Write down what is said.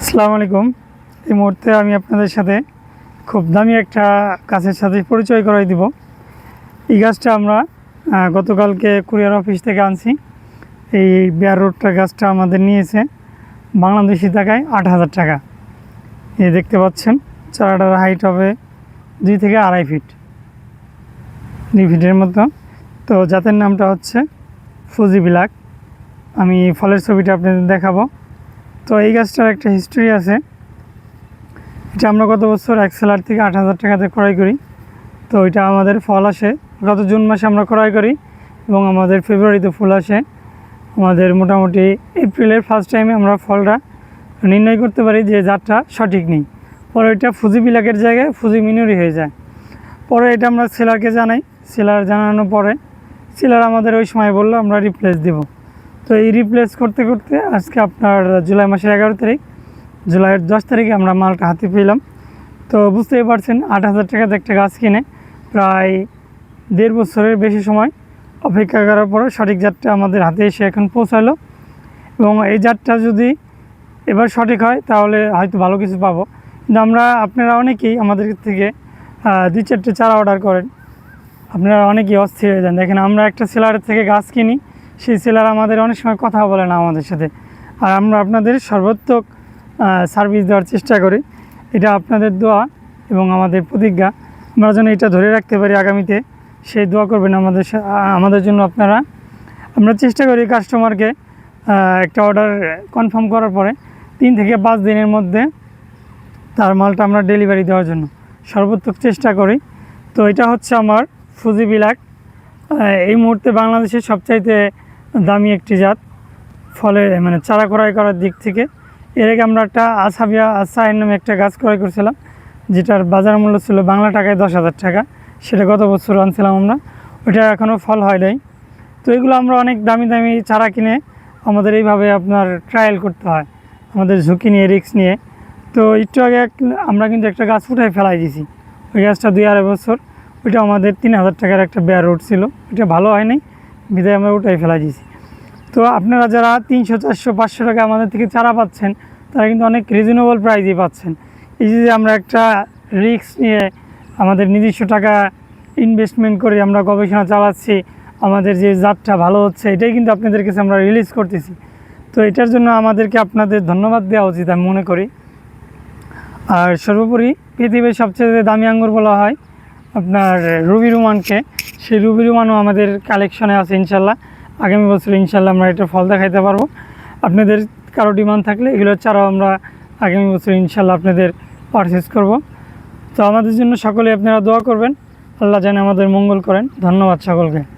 আসসালামু আলাইকুম। এই মুহূর্তে আমি আপনাদের সাথে খুব দামি একটা গাছের সাথে পরিচয় করাই দিব। এই গাছটা আমরা গতকালকে কুরিয়ার অফিস থেকে আনছি। এই বিয়ার রোডটা গাছটা আমাদের নিয়েছে বাংলাদেশি টাকায় আট হাজার টাকা। এই দেখতে পাচ্ছেন, চারাটার হাইট হবে দুই থেকে আড়াই ফিট দুই ফিটের মতো। তো জাতের নামটা হচ্ছে ফুজি বিলাক আমি ফলের ছবিটা আপনাদের দেখাবো। তো এই গাছটার একটা হিস্ট্রি আছে। এটা আমরা গত বছর এক সেলার থেকে আট হাজার টাকাতে ক্রয় করি। তো এটা আমাদের ফল আসে। গত জুন মাসে আমরা ক্রয় করি এবং আমাদের ফেব্রুয়ারিতে ফুল আসে। আমাদের মোটামুটি এপ্রিলের ফার্স্ট টাইমে আমরা ফলটা নির্ণয় করতে পারি যে জাতটা সঠিক নেই। পরে এটা ফুজি বিলাকের জায়গায় ফুজি মিনুরি হয়ে যায়। পরে এটা আমরা সেলারকে জানাই। সেলার জানানোর পরে সেলার আমাদের ওই সময় বলল, আমরা রিপ্লেস দেবো। তো এই রিপ্লেস করতে করতে আজকে আপনার জুলাই মাসের এগারো তারিখ। জুলাইয়ের দশ তারিখে আমরা মালটা হাতে পেলাম। তো বুঝতেই পারছেন, আট হাজার টাকাতে একটা গাছ কিনে প্রায় দেড় বছরের বেশি সময় অপেক্ষা করার পরে সঠিক জাতটা আমাদের হাতে এসে এখন পৌঁছালো। এবং এই জাতটা যদি এবার সঠিক হয়, তাহলে হয়তো ভালো কিছু পাবো। কিন্তু আমরা, আপনারা অনেকেই আমাদের থেকে দুই চারটে চারা অর্ডার করেন। আপনারা অনেকেই অস্থির হয়ে যান। দেখেন, আমরা একটা সেলারের থেকে গাছ কিনি। সেই সেলার আমাদের অনেক সময় কথা বলে না আমাদের সাথে। আর আমরা আপনাদের সর্বোত্তক সার্ভিস দেওয়ার চেষ্টা করি। এটা আপনাদের দোয়া এবং আমাদের প্রতিজ্ঞা। আমরা যেন এটা ধরে রাখতে পারি আগামীতে। সেই দোয়া করবেন আমাদের আমাদের জন্য আপনারা। আমরা চেষ্টা করি কাস্টমারকে একটা অর্ডার কনফার্ম করার পরে তিন থেকে পাঁচ দিনের মধ্যে তার মালটা আমরা ডেলিভারি দেওয়ার জন্য। সর্বোত্তক চেষ্টা করি। তো এটা হচ্ছে আমার ফুজি বিলাক এই মুহূর্তে বাংলাদেশের সবচাইতে দামি একটি জাত। ফলে মানে চারা ক্রয় করার দিক থেকে এর আগে আমরা একটা আসাবিয়া আসাইন নামে একটা গাছ ক্রয় করছিলাম, যেটার বাজার মূল্য ছিল বাংলা টাকায় দশ হাজার টাকা। সেটা গত বছর আনছিলাম আমরা। ওটা এখনও ফল হয় নাই। তো এগুলো আমরা অনেক দামি দামি চারা কিনে আমাদের এইভাবে আপনার ট্রায়াল করতে হয়, আমাদের ঝুঁকি নিয়ে রিস্ক নিয়ে। তো একটু আগে আমরা কিন্তু একটা গাছ ফুটাই ফেলাই দিয়েছি। ওই গাছটা দুই আড়াই বছর, ওইটা আমাদের তিন হাজার টাকার একটা বেয়ার রোড ছিল। ওইটা ভালো হয় নাই বিদায় আমরা ওটাই ফেলাই দিয়েছি। তো আপনারা যারা তিনশো, চারশো, পাঁচশো টাকা আমাদের থেকে চারা পাচ্ছেন, তারা কিন্তু অনেক রিজনেবল প্রাইজে পাচ্ছেন। এই যে আমরা একটা রিস্ক নিয়ে আমাদের নিজস্ব টাকা ইনভেস্টমেন্ট করে আমরা গবেষণা চালাচ্ছি, আমাদের যে জাতটা ভালো হচ্ছে, এটাই কিন্তু আপনাদের কাছে আমরা রিলিজ করতেছি। তো এটার জন্য আমাদেরকে আপনাদের ধন্যবাদ দেওয়া উচিত আমি মনে করি। আর সর্বোপরি পৃথিবীর সবচেয়ে দামি আঙ্গুর বলা হয়, আপনার রুবি রুমানকে, সেই রুবি রুমানও আমাদের কালেকশনে আছে ইনশাল্লাহ। আগামী বছর ইনশাল্লাহ আমরা এটা ফল দেখাইতে পারব। আপনাদের কারও ডিমান্ড থাকলে এগুলো ছাড়াও আমরা আগামী বছর ইনশাল্লাহ আপনাদের পারচেস করব। তো আমাদের জন্য সকলে আপনারা দোয়া করবেন। আল্লাহ যেন আমাদের মঙ্গল করেন। ধন্যবাদ সকলকে।